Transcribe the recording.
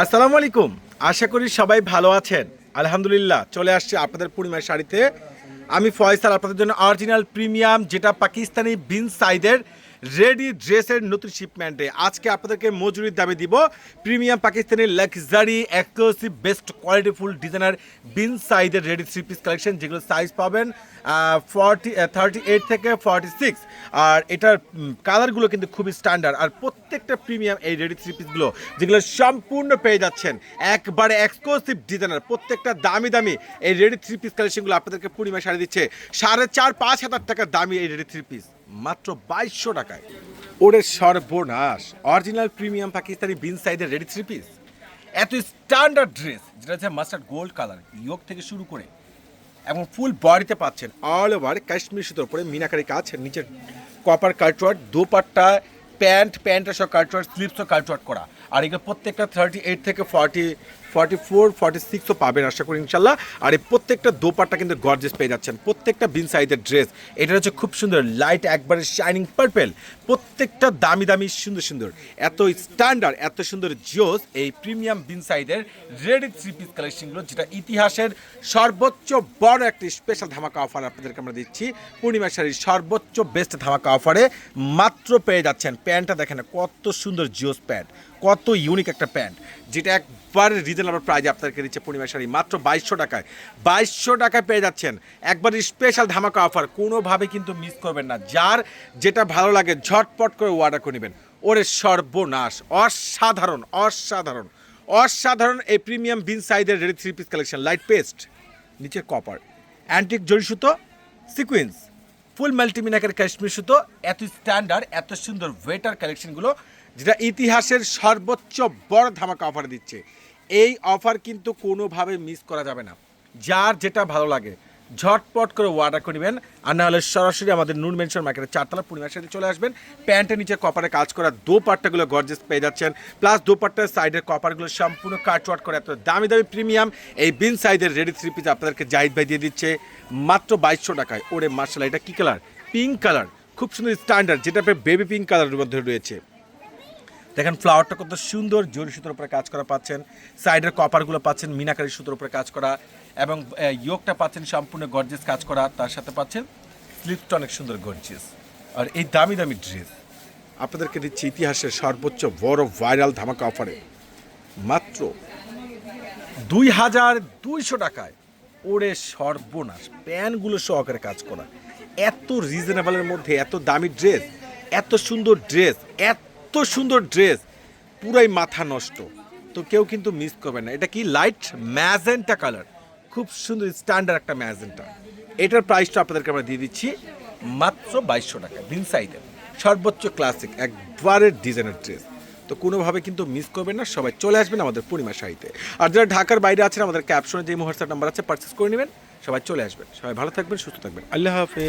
আসসালামু আলাইকুম। আশা করি সবাই ভালো আছেন। আলহামদুলিল্লাহ, চলে আসছে আপনাদের পূর্ণিমার শাড়িতে। আমি ফয়সাল, আপনাদের জন্য অরিজিনাল প্রিমিয়াম যেটা পাকিস্তানি বিন সাইদের রেডি ড্রেসের নতুন শিপমেন্টে আজকে আপনাদেরকে মজুরির দামে দিব। Premium Pakistani luxury exclusive best qualityful designer বিন সাইজের রেডি থ্রি পিস কালেকশন যেগুলো সাইজ পাবেন ফর্টি থার্টি এইট থেকে ফর্টি সিক্স আর এটার কালারগুলো কিন্তু খুবই স্ট্যান্ডার্ড আর প্রত্যেকটা প্রিমিয়াম এই রেডি থ্রি পিসগুলো যেগুলো সম্পূর্ণ পেয়ে যাচ্ছেন। একবারে এক্সক্লুসিভ ডিজাইনার প্রত্যেকটা দামি দামি এই রেডি থ্রি পিস কালেকশনগুলো আপনাদেরকে পূর্ণিমা শাড়ি দিচ্ছে। সাড়ে চার, পাঁচ হাজার টাকার দামি এই রেডি থ্রি পিস মাত্র বাইশশো টাকায়। ওরে সর্বনাশ। অরিজিনাল প্রিমিয়াম পাকিস্তানি বিন সাইডের রেডি থ্রি পিস এত স্ট্যান্ডার্ড ড্রেস যেটা হচ্ছে মাস্টার্ড গোল্ড কালার ইয়োগ থেকে শুরু করে, এবং ফুল বডিতে পাচ্ছেন অল ওভার কাশ্মীর সুতোর উপরে মিনাকারি কাজ, নিচের কপার কাটওয়ার্ড দোপাট্টা প্যান্ট প্যান্টের সব কাটওয়ার্ড স্লিপসও কাটওয়ার্ড করা। আর এগুলো প্রত্যেকটা থার্টি এইট থেকে ফর্টি ফর্টি ফোর ফর্টি সিক্সও পাবেন আশা করি ইনশাল্লাহ। আর এই প্রত্যেকটা দোপাট্টা কিন্তু গর্জেস পেয়ে যাচ্ছেন। প্রত্যেকটা বিন সাইজের ড্রেস এটা হচ্ছে খুব সুন্দর লাইট একবারে শাইনিং পার্পেল প্রত্যেকটা দামি দামি, সুন্দর সুন্দর। এত স্ট্যান্ডার্ড এত সুন্দর জিওস এই প্রিমিয়াম বিন সাইডের রেডি থ্রি পিস কালেকশনগুলো যেটা ইতিহাসের সর্বোচ্চ বড় একটি স্পেশাল ধামাকা অফার আপনাদেরকে আমরা দিচ্ছি। পূর্ণিমা শাড়ির সর্বোচ্চ বেস্ট ধামাকা অফারে মাত্র পেয়ে যাচ্ছেন। প্যান্টটা দেখেন কত সুন্দর জিওস প্যান্ট, কত ইউনিক একটা প্যান্ট, যেটা একবার রিজনেবল প্রাইজে আপনাদেরকে দিচ্ছে পূর্ণিমা শাড়ি। মাত্র বাইশশো টাকায়। বাইশশো টাকায় পেয়ে যাচ্ছেন। একবার স্পেশাল ধামাকা অফার কোনোভাবে কিন্তু মিস করবেন না। যার যেটা ভালো লাগে, ঝটপট করে অর্ডার করে নেবেন। ওরে সর্বনাশ। অসাধারণ অসাধারণ। অসাধারণ এই প্রিমিয়াম বিন সাইজের ready three piece collection light paste নিচে কপার অ্যান্টিক জড়ি সুতো সিকুয়েন্স ফুল মাল্টিমিনাকের কাশ্মীর সুতো। এত স্ট্যান্ডার্ড এত সুন্দর ওয়েটার কালেকশনগুলো যেটা ইতিহাসের সর্বোচ্চ বড় ধামাকা অফার দিচ্ছে। এই অফার কিন্তু কোনোভাবে মিস করা যাবে না। যার যেটা ভালো লাগে, ঝটপট করে অর্ডার করে নেবেন। আর না হলে সরাসরি আমাদের নুন মেনশন মার্কেটের চারতলা পূর্ণিমার সাথে চলে আসবেন। প্যান্টের নিচে কপারে কাজ করা দো পাট্টাগুলো গর্জেস পেয়ে যাচ্ছেন। প্লাস দো পাট্টার সাইডের কপারগুলো সম্পূর্ণ কাটওয়াট করে এত দামি দামি প্রিমিয়াম এই বিন সাইজের রেডি থ্রি পিস আপনাদেরকে জাহিদ ভাই দিয়ে দিচ্ছে। মাত্র বাইশশো টাকায়। ওরে মার্শাল এটা কী কালার পিঙ্ক কালার খুব সুন্দর স্ট্যান্ডার্ড যেটা বেবি পিঙ্ক কালারের মধ্যে রয়েছে। দেখেন ফ্লাওয়ারটা কত সুন্দর, জরি সুতোর উপরে কাজ করা পাচ্ছেন সাইডের কপারগুলো পাচ্ছেন, মিনাকারি সুতোর উপরে কাজ করা, এবং ইয়োগটা পাচ্ছেন সম্পূর্ণ গর্জিয়াস কাজ করা, তার সাথে পাচ্ছেন স্লিপটা অনেক সুন্দর গর্জিয়াস আর এই দামি দামি ড্রেস আপনাদেরকে দিচ্ছি ইতিহাসের সর্বোচ্চ বড় ভাইরাল ধামাকা অফারে মাত্র দুই হাজার দুইশো টাকায় ওরে সর্বনাশ, প্যানগুলো সহকারে কাজ করা। এত রিজনেবলের মধ্যে, এত দামি ড্রেস এত সুন্দর ড্রেস এত সুন্দর ড্রেস, পুরাই মাথা নষ্ট। তো কেউ কিন্তু মিস করবে না। এটা কি লাইট ম্যাজেন্টা কালার খুব সুন্দর স্ট্যান্ডার্ড একটা ম্যাজেন্টা এটার প্রাইসটা আপনাদেরকে আমরা দিয়ে দিচ্ছি মাত্র বাইশশো টাকা, বিন সাইডের সর্বোচ্চ ক্লাসিক একবারের ডিজাইনের ড্রেস তো কোনোভাবে কিন্তু মিস করবেন না, সবাই চলে আসবেন আমাদের পূর্ণিমা শাড়িতে। আর যারা ঢাকার বাইরে আছেন, আমাদের ক্যাপশনে যে হোয়াটসঅ্যাপ নাম্বার আছে পার্চেস করে নেবেন, সবাই চলে আসবেন। সবাই ভালো থাকবেন, সুস্থ থাকবেন। আল্লাহ হাফেজ।